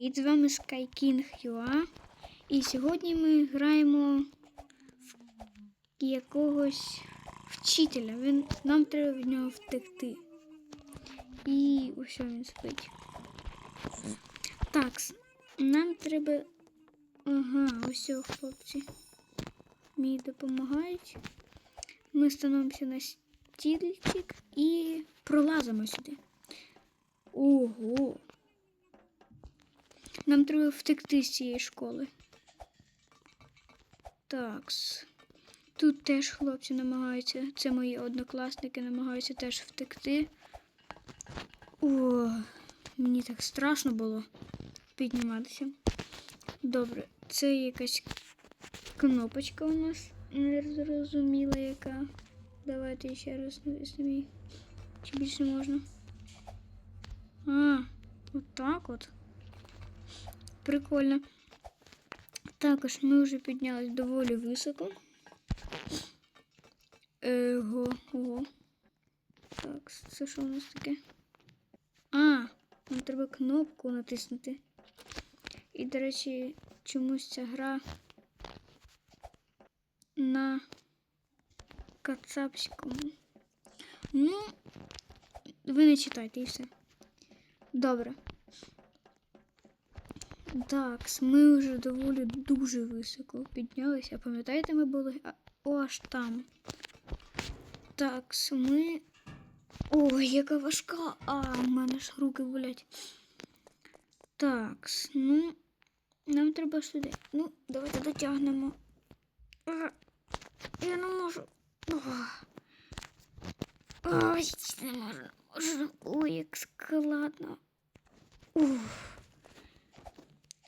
І з вами SkyKing.ua. І сьогодні ми граємо в якогось вчителя. Він, нам треба від нього втекти. І ось він спить. Так, нам треба. Ага, ось хлопці. Мені допомагають. Ми становимося на стільчик і пролазимо сюди. Ого. Нам треба втекти з цієї школи. Такс. Тут теж хлопці намагаються, це мої однокласники, намагаються теж втекти. О, мені так страшно було підніматися. Добре, це якась кнопочка у нас незрозуміла яка. Давайте ще раз ну. Чи більше можна? А, отак от. Прикольно. Також ми вже піднялись доволі високо. Его, ого. Так, це що у нас таке? А, нам треба кнопку натиснути. І, до речі, чомусь ця гра на кацапському. Ну, ви не читайте і все. Добре. Так, ми вже доволі дуже високо піднялися. Пам'ятаєте, ми були аж там. Так, ми. Ой, яка важка! А, в мене ж руки болять. Так, ну, нам треба сюди. Ну, давайте дотягнемо. А, Я не можу. Ой, не можу. Ой, як складно. Уф.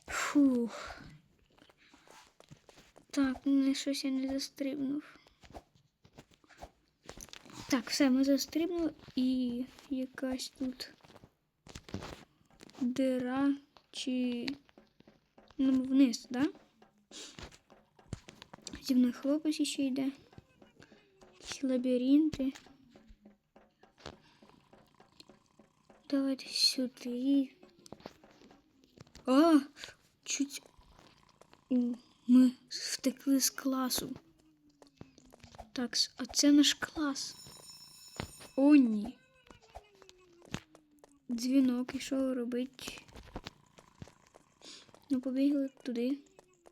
Фух. Так, не щось я не застрибнув. Так, все, ми застрибнули і якась тут дира чи ну, вниз, да? Зі мною хлопець ще йде. Якісь лабіринти. Давайте сюди. А, чуть ми втекли з класу. Так, а це наш клас. О, ні. Дзвінок і що робить? Ну, побігли туди.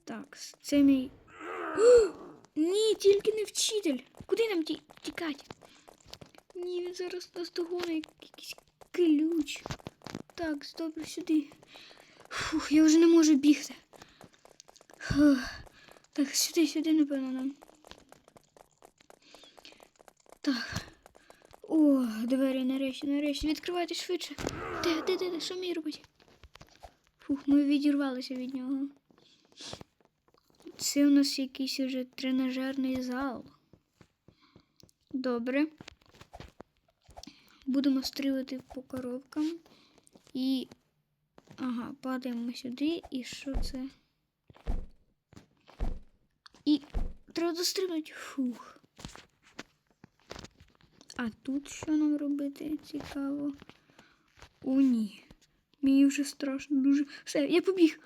Так, це мій. О, ні, тільки не вчитель. Куди нам ті- тікати? Ні, він зараз нас догонить якийсь ключ. Так, добре, сюди. Фух, я вже не можу бігти. Так, сюди, сюди, напевно, нам. Так. О, двері нарешті, нарешті. Відкривайте швидше. Де, де, де, де, що мені робити? Фух, ми відірвалися від нього. Це у нас якийсь уже тренажерний зал. Добре. Будемо стрілити по коробкам. І. Ага, падаємо сюди. І що це? І треба дострибнути. Фух. А тут що нам робити? Цікаво. О, ні. Мені вже страшно дуже. Все, я побіг.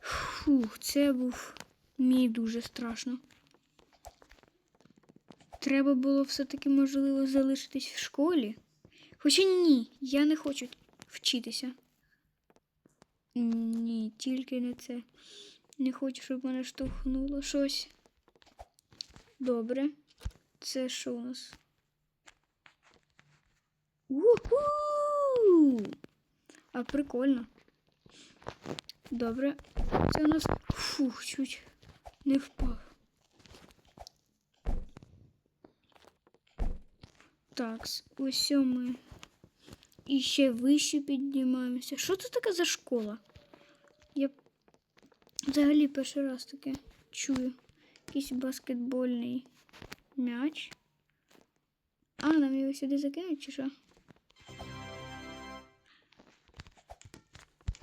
Фух, це був мені дуже страшно. Треба було все-таки, можливо, залишитись в школі. Хоча ні, я не хочу вчитися. Ні, тільки не це. Не хочу, щоб мене штовхнуло щось. Добре. Це що у нас? Уху! А прикольно. Добре. Це у нас. Фух, чуть не впав. Так, ось ми. І ще вище піднімаємося. Що це таке за школа? Я взагалі перший раз таке чую. Якийсь баскетбольний м'яч. А, нам його сюди закинуть чи що?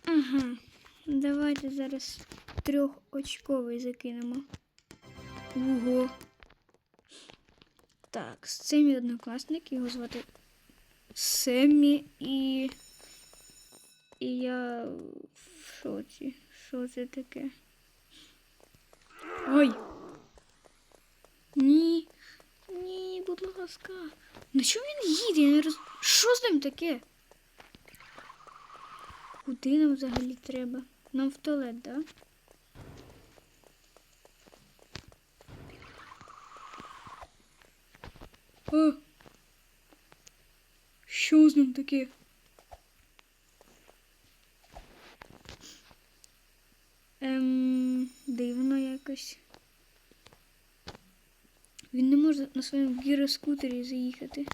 Ага. Давайте зараз трьохочковий закинемо. Ого. Так, це мій однокласник, його звати Семмі і. І я в шоці. Що це таке? Ой. Ні. Ні, будь ласка. На чому він їде? Я не роз... Що з ним таке? Куди нам взагалі треба? Нам в туалет, так? Да? А. Таке? Ем, дивно якось. Він не може на своєму гіроскутері заїхати.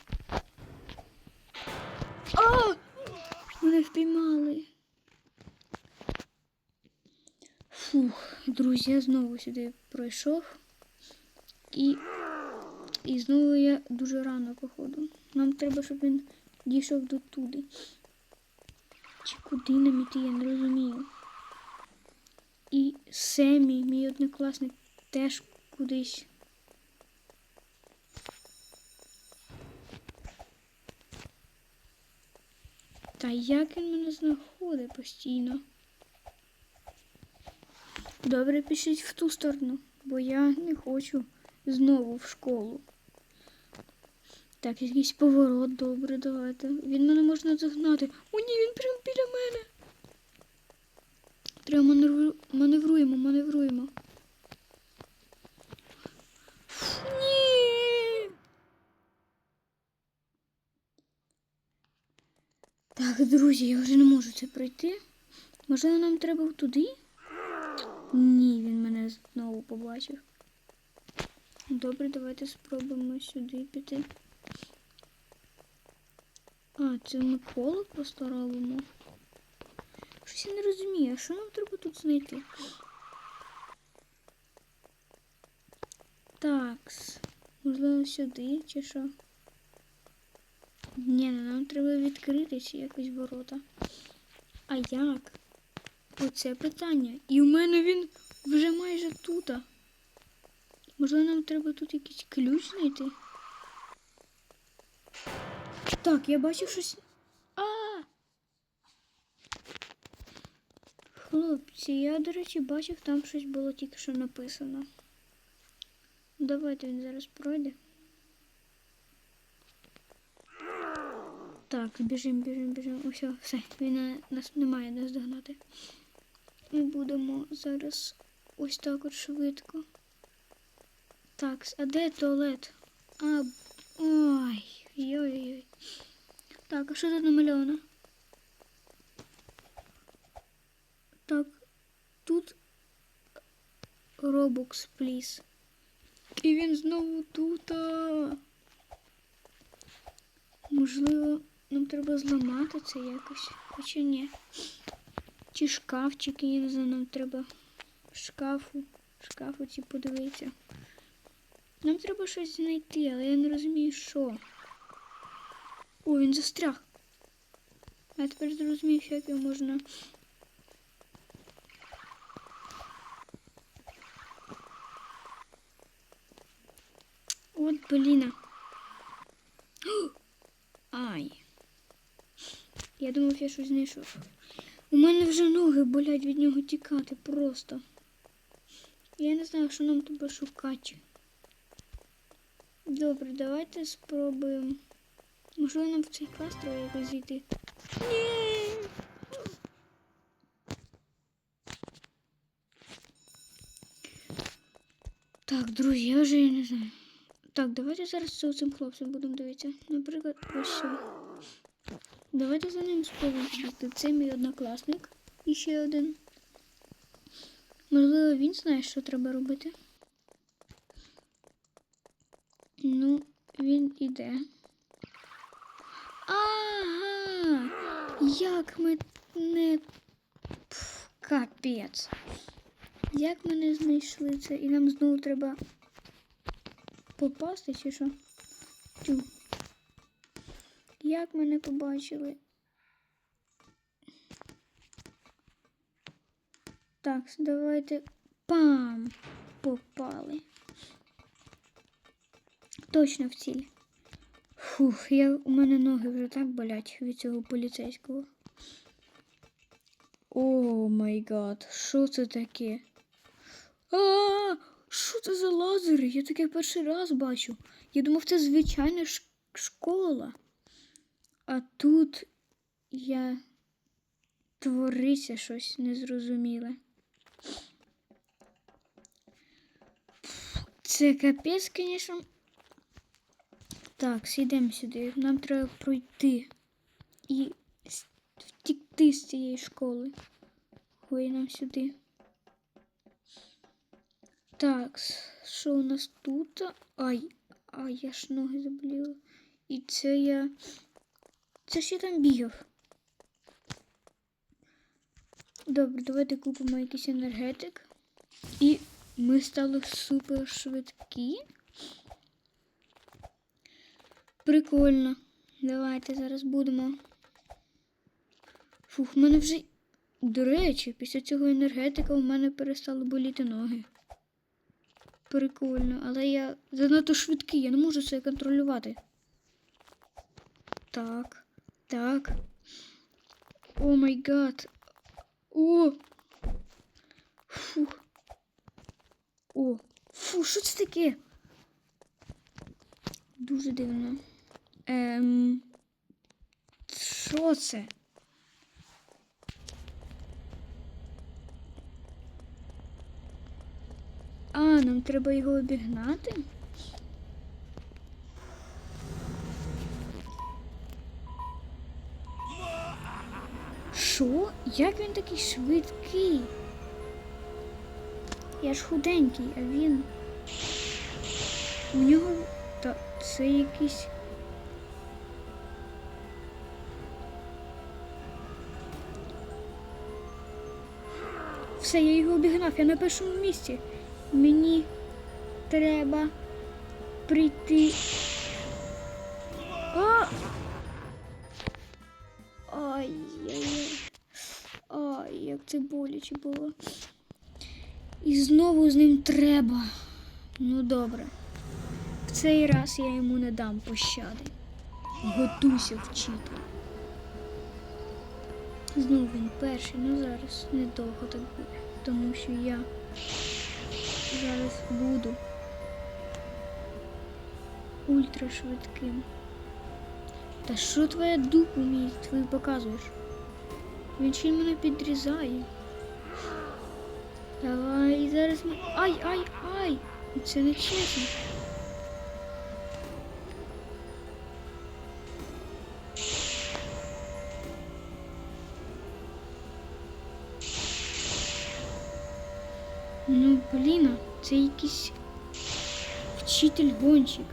А! Мене впіймали. Фух, друзі, я знову сюди пройшов. І і знову я дуже рано, походу. Нам треба, щоб він дійшов до туди. Чи куди нам іти, я не розумію. І Семі, мій однокласник, теж кудись. Та як він мене знаходить постійно? Добре, пишіть в ту сторону, бо я не хочу знову в школу. Так, якийсь поворот, добре, давайте. Він мене можна загнати. О, ні, він прямо біля мене. Треба маневру... маневруємо, маневруємо. Ні. Так, друзі, я вже не можу це пройти. Можливо, нам треба туди? Ні, він мене знову побачив. Добре, давайте спробуємо сюди піти. Це ми коло просто робимо. Щось я не розумію, а що нам треба тут знайти? Такс. Можливо, сюди чи що? Ні, ну нам треба відкрити ці якось ворота. А як? Оце питання. І у мене він вже майже тут. Можливо, нам треба тут якийсь ключ знайти? Так, я бачив щось. А! Хлопці, я, до речі, бачив, там щось було тільки що написано. Давайте він зараз пройде. Так, біжимо, біжимо, біжимо. Ось, все, він е, нас не має нас догнати. Ми будемо зараз ось так от швидко. Так, а де туалет? А, ой, ой-ой-ой. Так, а що тут намальовано? Так, тут Robux, please. І він знову тут. а. Можливо, нам треба зламати це якось. Хоча ні. Чи шкафчики, я не знаю, нам треба шкафу. Шкафу ці подивитися. Нам треба щось знайти, але я не розумію, що. О, він застряг. Я тепер зрозумів, як його можна. От, бліна. Ай. Я думав, я щось знайшов. У мене вже ноги болять від нього тікати просто. Я не знаю, що нам тебе шукати. Добре, давайте спробуємо. Можливо, нам в цей клас треба якось зійти. Ні. Так, друзі, я вже не знаю. Так, давайте зараз з цим хлопцем будемо дивитися. Наприклад, ось що. Давайте за ним спробуємо. Це мій однокласник. І ще один. Можливо, він знає, що треба робити. Ну, він іде. Ага! Як ми не. Капець. Як ми не знайшли це? І нам знову треба попасти чи що? Тю. Як мене побачили? Так, давайте пам! Попали. Точно в ціль. Фух, я, у мене ноги вже так болять від цього поліцейського. О май гад, що це таке? А, що це за лазери? Я таке перший раз бачу. Я думав, це звичайна школа. А тут я твориться щось незрозуміле. Це капець, звісно. Так, сідемо сюди. Нам треба пройти і втікти з цієї школи. Ой, нам сюди. Так, що у нас тут? Ай, ай, я ж ноги заболіла. І це я. Це я там бігав. Добре, давайте купимо якийсь енергетик. І ми стали супер швидкі. Прикольно. Давайте зараз будемо. Фух, в мене вже. До речі, після цього енергетика у мене перестали боліти ноги. Прикольно, але я занадто швидкий, я не можу це контролювати. Так, так. О май гад. О! Фух. О, фу, що це таке? Дуже дивно. Ем. Що це? А, нам треба його обігнати? Що? Як він такий швидкий? Я ж худенький, а він. У нього. Та це якийсь. Все, я його обігнав, я на першому місці. Мені треба прийти. А! Ай-яй-яй. Ай, як це боляче було. І знову з ним треба. Ну добре. В цей раз я йому не дам пощади. Готуйся вчити. Знову він перший, ну зараз недовго так буде, тому що я зараз буду ультрашвидким. Та що твоя дупа мені твою показуєш? Він ще мене підрізає. Давай зараз ми. Ай, ай, ай! Це не чесно. Ну, блін, а це якийсь вчитель гонщик.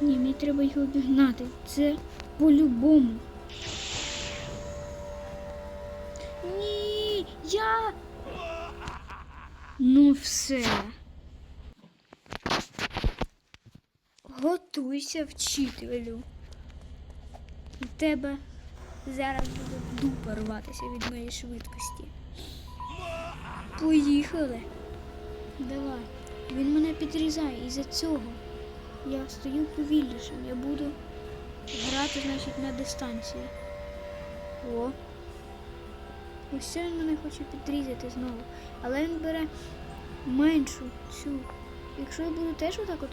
Ні, мені треба його обігнати. Це по-любому. Ні, я. Ну все. Готуйся, вчителю. У тебе зараз буде дупа рватися від моєї швидкості. Поїхали. Давай. Він мене підрізає із-за цього. Я стою повільнішим. Я буду грати, значить, на дистанції. О. Ось це він мене хоче підрізати знову. Але він бере меншу цю. Якщо я буду теж отак от.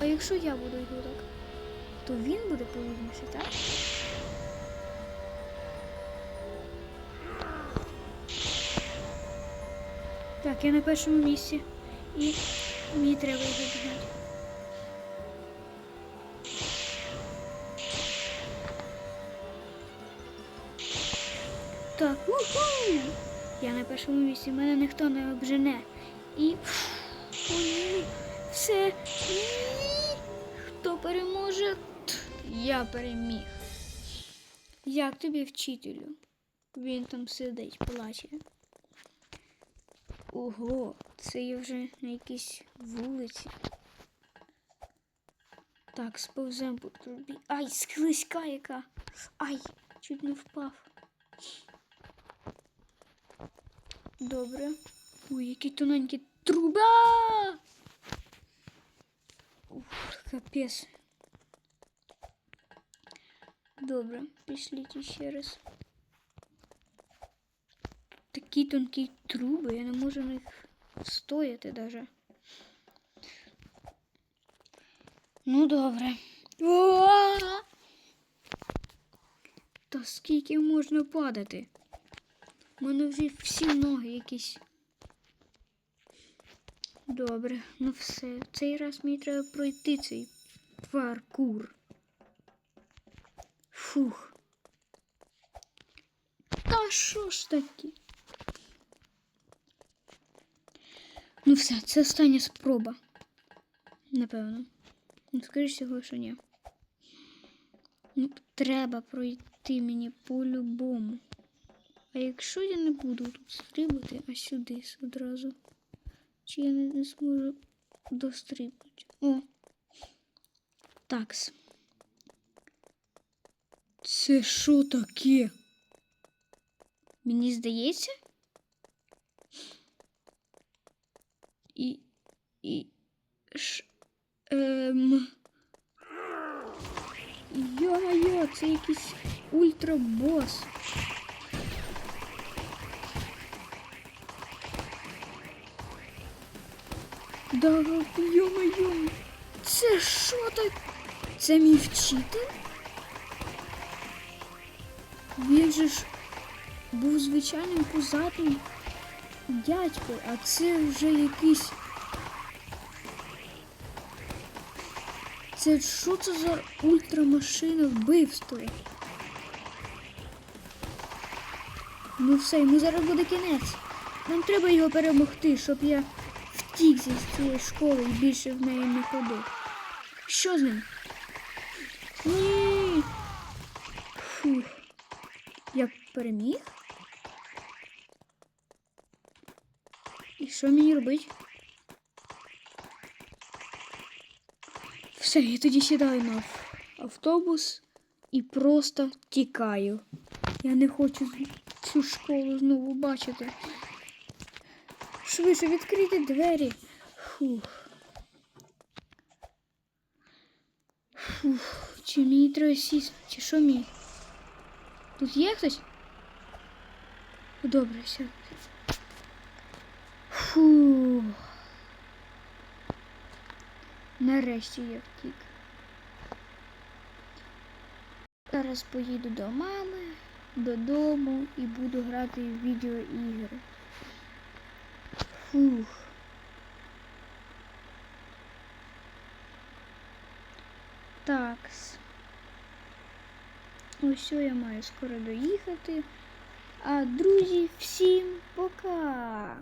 А якщо я буду його так, то він буде повільніше, так? Так, я на першому місці. І мені треба його обігнати. Так, уху! Я на першому місці, мене ніхто не обжене. І. О, все. Ні. Хто переможе? Я переміг. Як тобі вчителю? Він там сидить, плаче. Ого, це я вже на якійсь вулиці. Так, сповзем по трубі. Ай, склизька яка. Ай, чуть не впав. Добре. Ой, які тоненькі труба. Ух, капець. Добре, пішліть ще раз. Такі тонкі труби, я не можу на них стояти даже. Ну, добре. Та скільки можна падати? У мене вже всі ноги якісь. Добре, ну все. Цей раз мені треба пройти цей паркур. Фух. Та що ж таке? Ну все, це остання спроба. Напевно. Ну, скоріш всього, що ні. Ну, треба пройти мені по-любому. А якщо я не буду тут стрибати, а сюди одразу, чи я не, не зможу дострибнути? О! Такс. Це що таке? Мені здається? І. І. Ш. Ем. Йо-моє, це якийсь ультрабос. Да, йо-моє, це що так? Це мій вчитель? Він же ж був звичайним пузатим дядькою, а це вже якийсь. Це що це за ультрамашина вбивства? Ну все, йому зараз буде кінець. Нам треба його перемогти, щоб я втік зі цієї школи і більше в неї не ходив. Що з ним? Ні. Фух. Я переміг? І що мені робити? Все, я тоді сідаю на автобус і просто тікаю. Я не хочу цю школу знову бачити. Швидше відкрити двері. Фух. Фух. Чи мені треба сісти? Чи що мені? Тут є хтось? Добре, все. Фух. Нарешті я втік. Зараз поїду до мами, додому і буду грати в відеоігри. Фух. Такс. Ось я маю скоро доїхати. А друзі, всім пока!